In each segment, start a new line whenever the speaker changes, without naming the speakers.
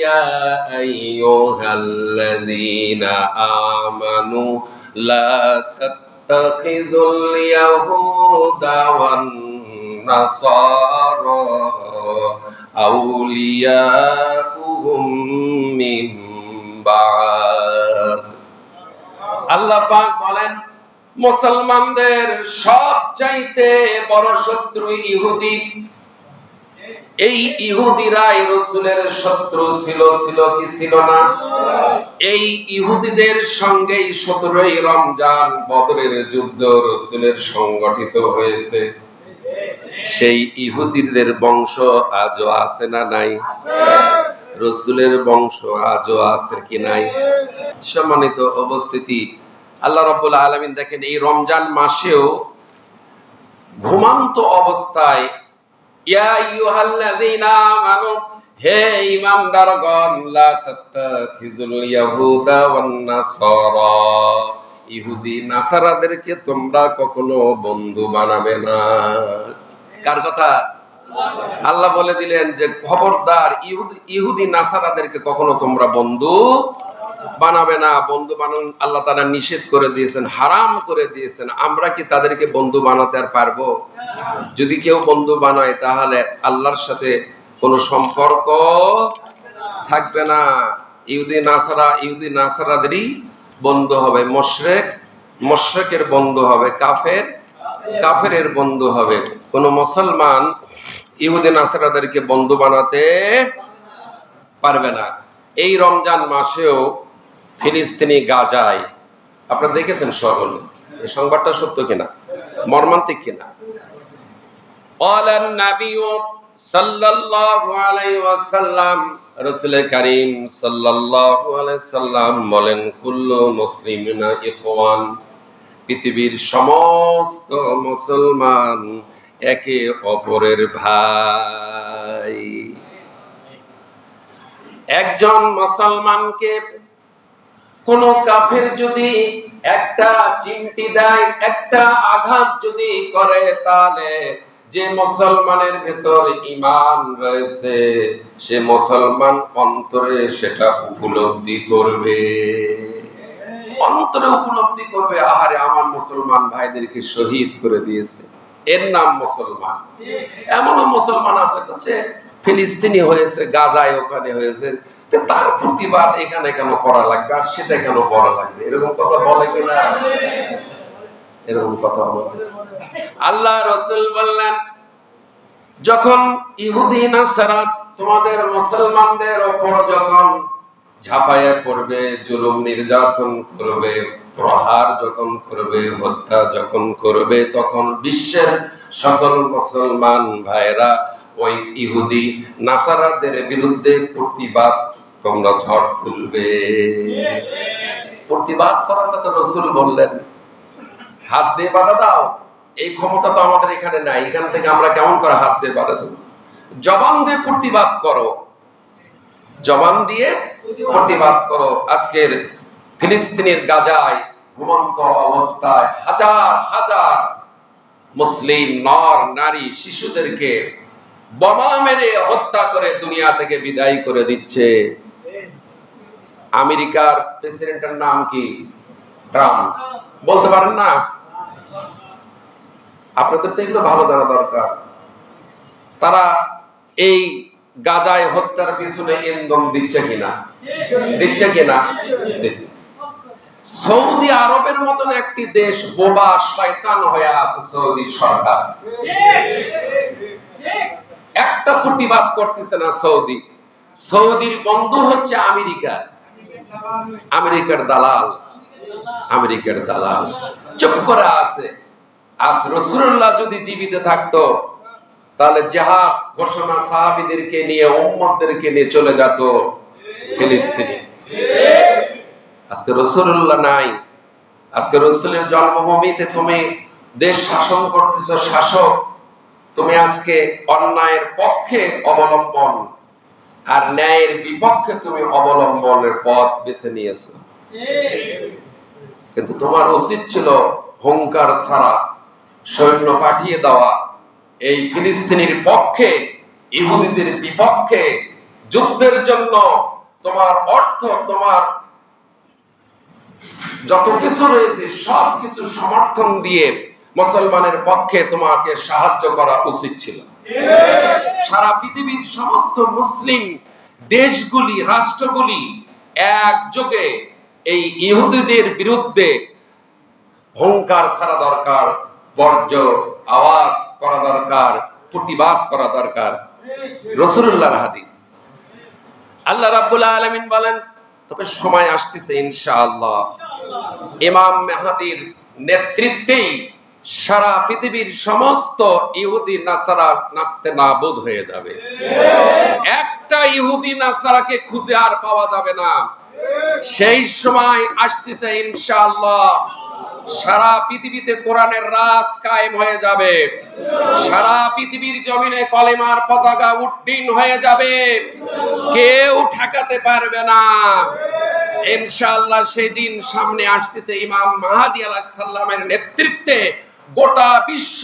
يا أيها الذين آمنوا لا تتخذوا اليهود والنصارى أولياءهم من بعد আল্লাহ পাক বলেন মুসলমানদের সব চাইতে বড় শত্রু ইহুদি এই ইহুদিরাই রসুলের শত্রু ছিল ছিল কি ছিল না? এই ইহুদিদের সঙ্গেই সতেরোই রমজান বদরের যুদ্ধ রসুলের সংগঠিত হয়েছে। সেই ইহুদিদের বংশ আজও আছে না নাই? রসুলের বংশ আজও আছে কি নাই? সম্মানিত অবস্থিতি আল্লাহ রব্বুল আলমিন দেখেন এই রমজান মাসেও ঘুমান্ত অবস্থায় লা ইয়াহুদা ওয়ান নাসারা। ইহুদি, নাসারাদেরকে তোমরা কখনো বন্ধু বানাবে না। কার কথা? আল্লাহ বলে দিলেন যে খবরদার ইহুদি, নাসারাদেরকে কখনো তোমরা বন্ধু বানাবে না, বন্ধু বানান, আল্লাহ তারা নিষেধ করে দিয়েছেন, হারাম করে দিয়েছেন। আমরা কি তাদেরকে বন্ধু বানাতে আর পারব? যদি কেউ বন্ধু বানায়, তাহলে আল্লাহর সাথে কোনো সম্পর্ক থাকবে না। ইহুদি, নাসারা, ইহুদি, নাসারাদেরই বন্ধু হবে। মশরেক, মোশরেকের বন্ধু হবে। কাফের, কাফেরের বন্ধু হবে। কোন মুসলমান ইহুদি, নাসারাদেরকে বন্ধু বানাতে পারবে না। এই রমজান মাসেও ফিলিস্তিনি গাজায়। আপনারা দেখেছেন সকলে এই সংবাদটা সত্য কিনা? মর্মান্তিক কিনা? করিম সাল্লাম বলেন, কুল্লু মুসলিমিনা পৃথিবীর সমস্ত মুসলমান একে অপরের ভাই। একজন মুসলমানকে কোন কাফের যদি একটা চিমটি দেয়, একটা আঘাত যদি করে, তাহলে যে মুসলমানের ভেতর ইমান রয়েছে, সে মুসলমান অন্তরে সেটা উপলব্ধি করবে। অন্তরে উপলব্ধি করবে, আহারে আমার মুসলমান ভাইদেরকে শহীদ করে দিয়েছে। এর নাম মুসলমান। এমনও মুসলমান আছে, যে ফিলিস্তিনি হয়েছে, গাজায় ওখানে হয়েছে তার প্রতিবাদ এখানে কেন করা লাগবে আর সেটা কেন করা লাগবে? এরকম কথা বলে কিনা এরকম কথা বলে। আল্লাহ রসুল বললেন, যখন ইহুদি নাসারা তোমাদের মুসলমানদের ওপর যখন ঝাঁপাইয়া পড়বে, জুলুম নির্যাতন করবে, প্রহার যখন করবে, হত্যা যখন করবে, তখন বিশ্বের সকল মুসলমান ভাইরা ওই ইহুদি নাসারাদের বিরুদ্ধে প্রতিবাদ তোমরা ঝড় তুলবে। প্রতিবাদ করার কথা রসুল বললেন, হাত দিয়ে বাধা দাও, এই ক্ষমতা তো আমাদের এখানে নাই, এখান থেকে আমরা কেমন করে হাত দিয়ে বাধা দেব? জবান দিয়ে প্রতিবাদ করো। জবান দিয়ে প্রতিবাদ করো। আজকের ফিলিস্তিনের গাজায় ঘুমন্ত অবস্থায় হাজার হাজার মুসলিম নর, নারী, শিশুদেরকে বোমা মেরে হত্যা করে দুনিয়া থেকে বিদায় করে দিচ্ছে। আমেরিকার প্রেসিডেন্টের নাম কি? ট্রাম্প। বলতে পারেন না? আপনাদের তো এগুলো ভালো জানা দরকার। তারা এই গাজায় হত্যার পিছনে ইন্ধন দিচ্ছে কিনা? দিচ্ছে কিনা? দিচ্ছে। সৌদি আরবের মতন একটি দেশ বোবা শয়তান হয়ে আছে সৌদি সরকার। একটা প্রতিবাদ করতেছে না সৌদি। সৌদির বন্ধু হচ্ছে আমেরিকা। আমেরিকার দালাল। আমেরিকার দালাল। চুপ করে আছে। আজ রসুল্লাহ যদি জীবিত থাকতো, তাহলে জাহাদ ঘোষণা সাহাবিদেরকে নিয়ে উম্মদদেরকে নিয়ে চলে যেত ফিলিস্তিনি। আজকে রসুল্লাহ নাই। আজকে রসুলের জন্মভূমিতে তুমি দেশ শাসন করতেছ শাসক। তুমি আজকে অন্যায়ের পক্ষে অবলম্বন আর ন্যায়ের বিপক্ষে তুমি অবলম্বনের পথ বেছে নিয়েছো। কিন্তু তোমার উচিত ছিল হুঙ্কার ছাড়া, সৈন্য পাঠিয়ে দেওয়া। এই ফিলিস্তিনির পক্ষে, ইহুদিদের বিপক্ষে যুদ্ধের জন্য তোমার অর্থ, তোমার যত কিছু রয়েছে সব কিছু সমর্থন দিয়ে মুসলমানের পক্ষে তোমাকে সাহায্য করা উচিত ছিল। সারা পৃথিবীর সমস্ত মুসলিম দেশগুলি রাষ্ট্রগুলি একযোগে এই ইহুদিদের বিরুদ্ধে হুঙ্কার ছাড়া দরকার বর্জ্য আওয়াজ করা দরকার প্রতিবাদ করা দরকার। রসুল্লাহর হাদিস। আল্লাহ রাব্বুল আলামিন বলেন তবে সময় আসতেছে ইনশাআল্লাহ। ইমাম মেহাদির নেতৃত্বেই সারা পৃথিবীর সমস্ত ইহুদি নাসারা নাস্তে নাবুদ হয়ে যাবে। একটা ইহুদি নাসারাকে খুঁজে আর পাওয়া যাবে না। সেই সময় আসতেছে ইনশাআল্লাহ। সারা পৃথিবীতে কোরআনের রাজ কায়েম হয়ে যাবে। সারা পৃথিবীর জমিনে কলেমার পতাকা উড্ডীন হয়ে যাবে। কেউ ঠেকাতে পারবে না। ইনশাআল্লাহ সেদিন সামনে আসতেছে ইমাম মাহাদি আলাইহিস সালামের নেতৃত্বে গোটা বিশ্ব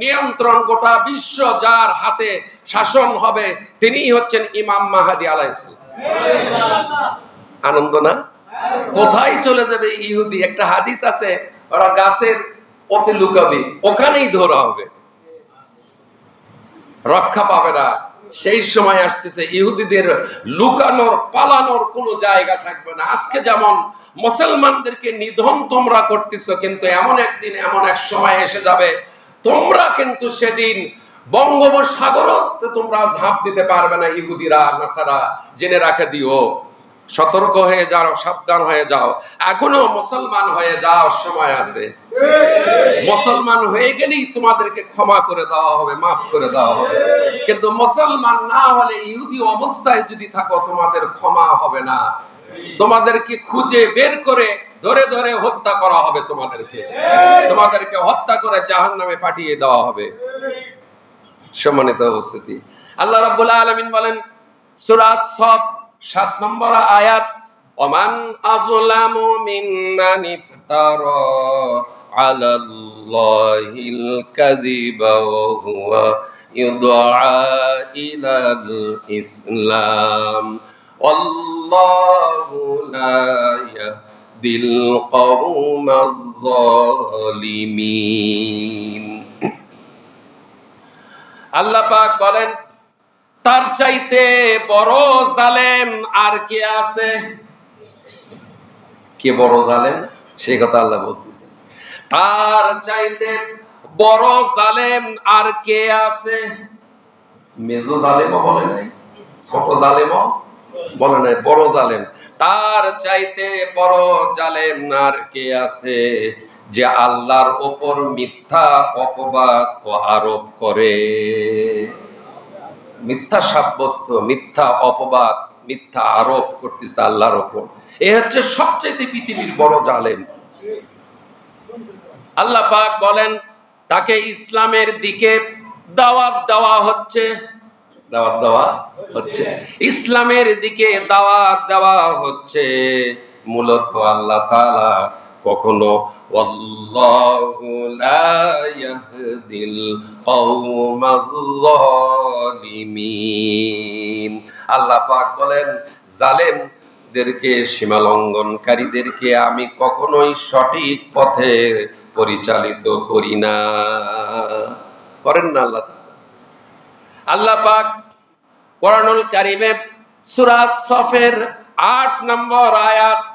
নিয়ন্ত্রণ, গোটা বিশ্ব যার হাতে শাসন হবে, তিনিই হচ্ছেন ইমাম মাহাদি সালাম। আনন্দ না? কোথায় চলে যাবে ইহুদি? একটা হাদিস আছে, ওরা গাছের পথে লুকাবে, ওখানেই ধরা হবে। রক্ষা পাবে না। সেই সময় আসতেছে, ইহুদিদের লুকানোর, পালানোর কোনো জায়গা থাকবে না। আজকে যেমন মুসলমানদেরকে নিধন তোমরা করতেছ, কিন্তু এমন একদিন, এমন এক সময় এসে যাবে। তোমরা কিন্তু সেদিন বঙ্গোপসাগর তোমরা ঝাঁপ দিতে পারবে না, ইহুদিরা, নাসারা, জেনে রাখে দিও। সতর্ক হয়ে যাও, সাবধান হয়ে যাও। এখনও মুসলমান হয়ে যাও সময় আছে। মুসলমান হয়ে গেলেই তোমাদেরকে ক্ষমা করে দেওয়া হবে, মাফ করে দেওয়া হবে। কিন্তু মুসলমান না হলে ইহুদি অবস্থায় যদি থাকো, তোমাদের ক্ষমা হবে না। তোমাদেরকে খুঁজে বের করে ধরে ধরে হত্যা করা হবে তোমাদেরকে। তোমাদেরকে হত্যা করে জাহান নামে পাঠিয়ে দেওয়া হবে। সম্মানিত উপস্থিতি। আল্লাহ রাব্বুল আলামিন বলেন, সূরা সফ সাত নম্বর আয়াত ওমান আযলামু মিম্মান ইফতারা আলাল্লাহিল কাযিবা ওয়া হুয়া ইউদআ ইলাল ইসলাম والله لا يهدي القوم الظالمين আল্লাহ পাক বলেন তার চাইতে বড় জালেম আর কে আছে? কে বড় জালেম? সেই কথা আল্লাহ বলতেছে। তার চাইতে বড় জালেম আর কে আছে? মেজো জালেমও বলে নাই, ছোট জালেমও বলে নাই, বড় জালেম। তার চাইতে বড় জালেম আর কে আছে? যে আল্লাহর ওপর মিথ্যা অপবাদ আরোপ করে। মিথ্যা সাব্যস্ত, মিথ্যা অপবাদ, মিথ্যা আরোপ করতেছে আল্লাহর ওপর এ হচ্ছে সবচেয়ে পৃথিবীর বড় জালেম। আল্লাহ পাক বলেন, তাকে ইসলামের দিকে দাওয়াত দেওয়া হচ্ছে। দাওয়াত দেওয়া হচ্ছে। ইসলামের দিকে দাওয়াত দেওয়া হচ্ছে। মূলত আল্লাহ তাআলা কখনো? ওয়াল্লাহু লা ইয়াহদিল কওমাজ জালিমিন আল্লাহ পাক বলেন, জালেমদেরকে সীমা লঙ্ঘনকারীদেরকে আমি কখনোই সঠিক পথে পরিচালিত করি না। করেন না আল্লাহ। আল্লাহ পাক কোরআনুল কারিমে সূরা সফের 8 নম্বর আয়াত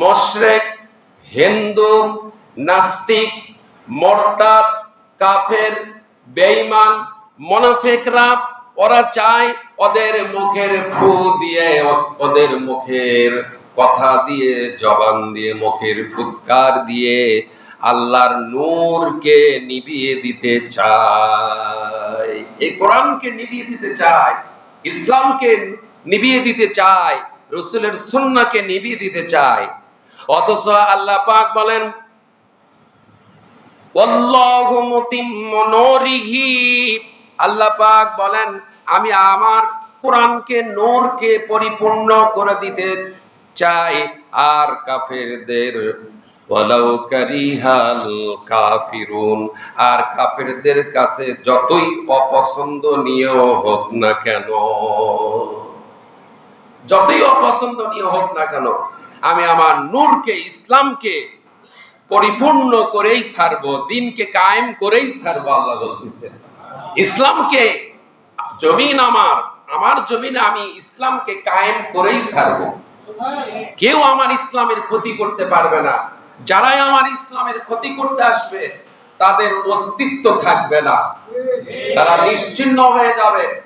মশরেক, হিন্দু, নাস্তিক, মর্তাদ, কাফের, বেঈমান, মনাফেকরা, ওরা চায় ওদের মুখের ফু দিয়ে ওদের মুখের কথা দিয়ে, জবান দিয়ে, মুখের ফুৎকার দিয়ে আল্লাহর নূরকে নিভিয়ে দিতে চায়। এই কোরআনকে নিভিয়ে দিতে চায়, ইসলামকে নিভিয়ে দিতে চায় রসুলের সুন্নাকে নিভিয়ে দিতে চায়। অথচ আল্লাহ পাক বলেন আল্লাহ পাক বলেন, আমি আমার কোরআনকে নূরকে পরিপূর্ণ করে দিতে চাই আর কাফেরদের। আর কাফেরদের কাছে যতই অপছন্দনীয় হোক না কেন। যতই অপছন্দনীয় হোক না কেন, আমি আমার নূরকে, ইসলামকে পরিপূর্ণ করেই ছাড়বো, দিনকে কায়েম করেই ছাড়বো, আল্লাহ বলতেছেন। ইসলামকে, জমিন আমার আমার জমিনে আমি ইসলামকে কায়েম করেই ছাড়বো। কেউ আমার ইসলামের ক্ষতি করতে পারবে না। যারাই আমার ইসলামের ক্ষতি করতে আসবে, তাদের অস্তিত্ব থাকবে না। তারা নিশ্চিন্ন হয়ে যাবে।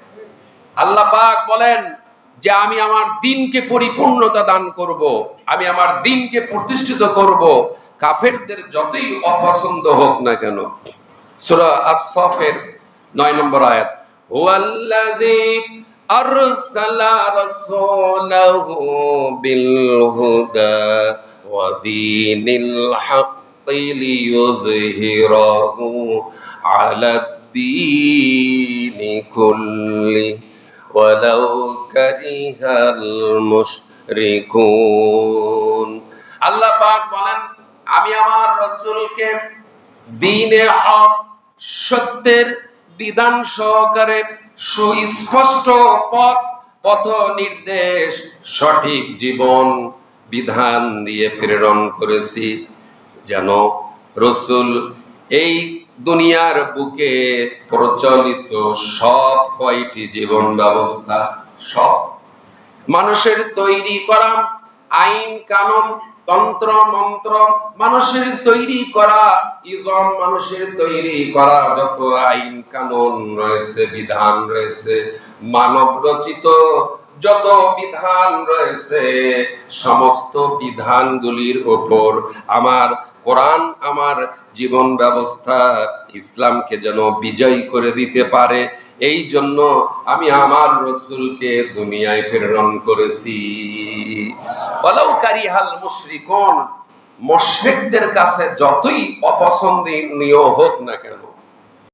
আল্লাহ পাক বলেন যে আমি আমার দিনকে পরিপূর্ণতা দান করব, আমি আমার দিনকে প্রতিষ্ঠিত করব, কাফেরদের যতই অপছন্দ হোক না কেন। সূরা আস-সাফের 9 নম্বর আয়াত, হুয়াল্লাযী আরসালা রাসূলাহু বিল হুদা ওয়া দীনিল হাক্কি লিইয়ুযহিরাহু আলাদ দীনি কুল্লি। ولو كره المشركون আল্লাহ পাক বলেন আমি আমার রাসূলকে দ্বীনে হক সত্যের বিধান সহকারে সুস্পষ্ট পথ পথ নির্দেশ সঠিক জীবন বিধান দিয়ে প্রেরণ করেছি যেন রসুল এই দুনিয়ার বুকে প্রচলিত সব কয়টি জীবন ব্যবস্থা? সব। মানুষের তৈরি করা আইন, কানুন, তন্ত্র, মন্ত্র, মানুষের তৈরি করা ইজম, মানুষের তৈরি করা যত আইন, কানুন রয়েছে, বিধান রয়েছে, মানব রচিত যত বিধান রয়েছে, সমস্ত বিধানগুলির ওপর আমার কোরআন, আমার জীবন ব্যবস্থা ইসলামকে যেন বিজয় করে দিতে পারে, এই জন্য আমি আমার রসুলকে দুনিয়ায় প্রেরণ করেছি। বলাও কারিহাল মুশরিকুন, মুশরিকদের কাছে যতই অপছন্দনীয় হোক না কেন